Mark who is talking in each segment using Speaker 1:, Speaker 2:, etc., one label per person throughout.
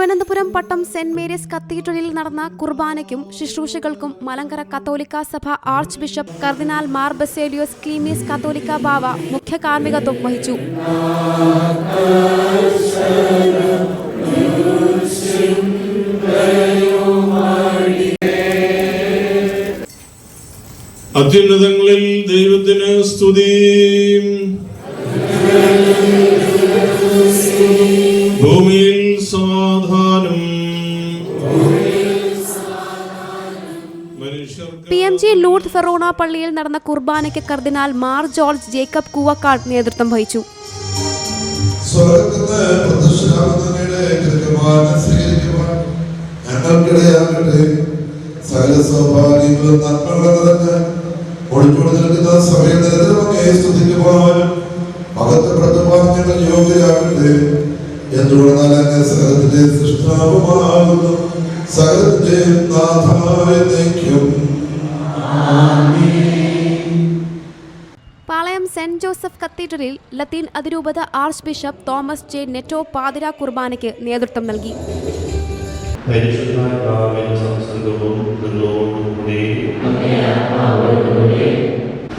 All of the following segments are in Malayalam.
Speaker 1: തിരുവനന്തപുരം പട്ടം സെന്റ് മേരീസ് കത്തീഡ്രലിൽ നടന്ന കുർബാനയ്ക്കും ശുശ്രൂഷകൾക്കും മലങ്കര കത്തോലിക്ക സഭ ആർച്ച് ബിഷപ്പ് കർദിനാൾ മാർ ബസേലിയോസ് ക്ലീമീസ് കത്തോലിക്ക ബാവ മുഖ്യ കാർമ്മികത്വം വഹിച്ചു.
Speaker 2: അത്യുന്നതങ്ങളിൽ ദൈവത്തിന് സ്തുതി.
Speaker 1: പി എം ജി ലൂർദ് ഫെറോണ പള്ളിയിൽ നടന്ന കുർബാനയ്ക്ക് കർദിനാൾ മാർ ജോർജ് ജേക്കബ് കൂവക്കാട് നേതൃത്വം വഹിച്ചു.
Speaker 3: യോഗ്യരാകട്ടെ. സകലത്തിന്റെ നാഥായ നയിക്കും
Speaker 1: ജോസഫ് കത്തീഡ്രലിൽ ലത്തീൻ അതിരൂപത ആർച്ച് ബിഷപ്പ് തോമസ് ജെ നെറ്റോ പാതിര കുർബാനയ്ക്ക് നേതൃത്വം നൽകി.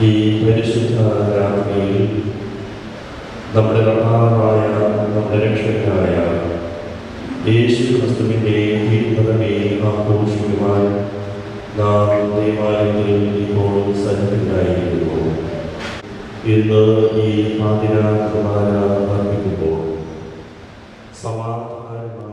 Speaker 4: ഈ പരിശുദ്ധ രാത്രിയിൽ നമ്മുടെ കർത്താവായ നമ്മുടെ രക്ഷകനായ യേശു ക്രിസ്തുവിന്റെ ആഘോഷിക്കുവാൻ നാം ദേവാലയത്തിൽ ഇന്ന് ഈ അർപ്പിക്കുമ്പോൾ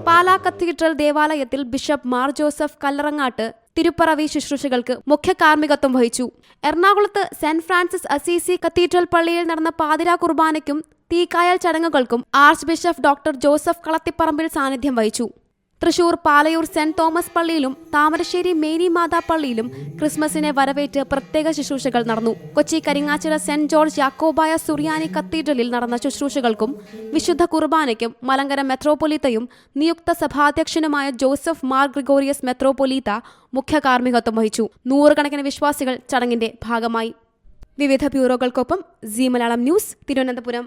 Speaker 1: പാലാ കത്തീഡ്രൽ ദേവാലയത്തിൽ ബിഷപ്പ് മാർ ജോസഫ് കല്ലറങ്ങാട്ട് തിരുപ്പറവി ശുശ്രൂഷകൾക്ക് മുഖ്യ കാർമ്മികത്വം വഹിച്ചു. എറണാകുളത്ത് സെന്റ് ഫ്രാൻസിസ് അസീസി കത്തീഡ്രൽ പള്ളിയിൽ നടന്ന പാതിരാ കുർബാനയ്ക്കും തീക്കായൽ ചടങ്ങുകൾക്കും archbishop doctor Joseph Kalathiparambil സാന്നിധ്യം വഹിച്ചു. തൃശൂർ പാലയൂർ സെന്റ് തോമസ് പള്ളിയിലും താമരശ്ശേരി മേരി മാതാ പള്ളിയിലും ക്രിസ്മസിനെ വരവേറ്റ് പ്രത്യേക ശുശ്രൂഷകൾ നടന്നു. കൊച്ചി കരിങ്ങാച്ചിറ സെന്റ് ജോർജ് യാക്കോബായ സുറിയാനി കത്തീഡ്രലിൽ നടന്ന ശുശ്രൂഷകൾക്കും വിശുദ്ധ കുർബാനയ്ക്കും മലങ്കര മെത്രോപൊലീത്തയും നിയുക്ത സഭാധ്യക്ഷനുമായ ജോസഫ് മാർ ഗ്രിഗോറിയസ് മെത്രോപൊലീത്ത മുഖ്യ കാർമ്മികത്വം വഹിച്ചു. നൂറുകണക്കിന് വിശ്വാസികൾ ചടങ്ങിന്റെ ഭാഗമായി. വിവിധ ബ്യൂറോകൾക്കൊപ്പം സി മലയാളം ന്യൂസ് തിരുവനന്തപുരം.